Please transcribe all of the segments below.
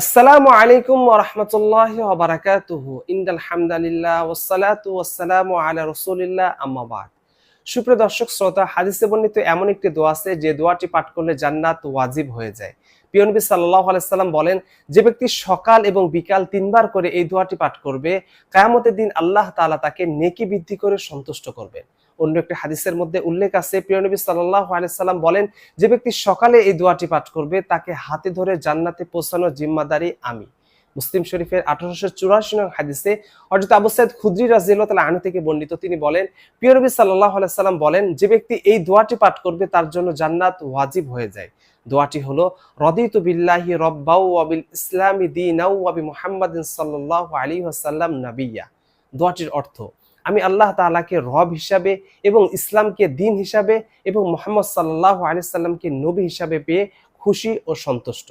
আসসালামু আলাইকুম ওরহমতুল্লাহ বারাকাতুহু। ইন্দাল হামদালিল্লাহ ওসালাতু ওয়াসসালামু আলা রসুলিল্লাহ আম্মাবাদ সুপ্রিয় দর্শক, শ্রোতা, হাদিসে বর্ণিত এমন একটি দোয়া আছে, যে দোয়াটি পাঠ করলে জান্নাত ওয়াজিব হয়ে যায়। প্রিয় নবী সাল্লাহ আলাইসাল্লাম বলেন, যে ব্যক্তি সকাল এবং বিকাল তিনবার করে এই দোয়াটি পাঠ করবে, কায়ামতের দিন আল্লাহ তাআলা তাকে নেকি বৃদ্ধি করে সন্তুষ্ট করবেন। অন্য একটি হাদিসের মধ্যে উল্লেখ আছে, প্রিয় নবী সাল্লাহ আলাইসাল্লাম বলেন, যে ব্যক্তি সকালে এই দোয়াটি পাঠ করবে, তাকে হাতে ধরে জান্নাতে পৌঁছানোর জিম্মাদারি আমি। মুসলিম শরীফের আঠারোশো চুরাশি নং হাদিসে অর্থাৎ আবু সাইদ খুদ্রি রাজিয়াল্লাহ তাআলা আনহু থেকে বর্ণিত, তিনি বলেন, প্রিয় নবী সাল্লাহ আলাইসাল্লাম বলেন, যে ব্যক্তি এই দোয়াটি পাঠ করবে, তার জন্য জান্নাত ওয়াজিব হয়ে যায়। দোয়াটি হলো, রদিতু বিল্লাহি রব্বাউ ওয়াবিল ইসলামি দীনাউ ওয়াবি মুহাম্মাদিন সাল্লাল্লাহু আলাইহি ওয়াসাল্লাম নাবিয়্যা দোয়াটির অর্থ আমি আল্লাহ তাআলাকে রব হিসাবে এবং ইসলামকে দিন হিসাবে এবং মোহাম্মদ সাল্লাহ আলি সাল্লামকে নবী হিসাবে পেয়ে খুশি ও সন্তুষ্ট।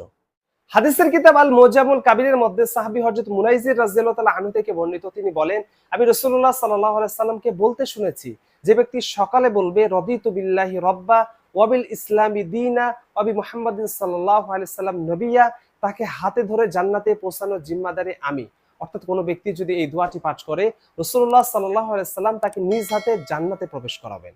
হাদিসের কিতাব আল মোজামুল কাবিরের মধ্যে সাহাবি হজরত মুনাইজির রাজিয়াল্লাহ আনহু থেকে বর্ণিত, তিনি বলেন, আমি রসুল্লাহ সাল্লাহ সাল্লামকে বলতে শুনেছি যে ব্যক্তি সকালে বলবে, রদিতু বিল্লাহি রব্বা ওয়াবিল ইসলামী দিনা ওয়াবি মুহাম্মাদিন সাল্লাহ আলি সাল্লাম নবিয়া, তাকে হাতে ধরে জান্নাতে পৌঁছানোর জিম্মাদারি আমি। অর্থাৎ কোনো ব্যক্তি যদি এই দোয়াটি পাঠ করে রসুল্লাহ সাল্লাহ সাল্লাম তাকে নিজ হাতে জান্নাতে প্রবেশ করাবেন।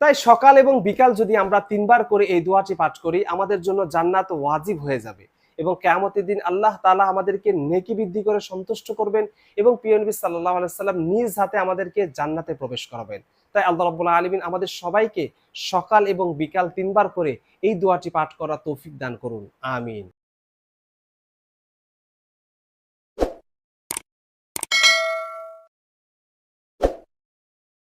তাই সকাল এবং বিকাল যদি আমরা তিনবার করে এই দোয়াটি পাঠ করি, আমাদের জন্য জান্নাত ওয়াজিব হয়ে যাবে এবং কেয়ামতের দিন আল্লাহ তালা আমাদেরকে নেকি বৃদ্ধি করে সন্তুষ্ট করবেন এবং পিয়নবী সাল্লাহ সাল্লাম নিজ হাতে আমাদেরকে জান্নাতে প্রবেশ করাবেন। তাই আল্লাহ রব্বুল্লাহ আলমিন আমাদের সবাইকে সকাল এবং বিকাল তিনবার করে এই দোয়াটি পাঠ করা তৌফিক দান করুন। আমিন।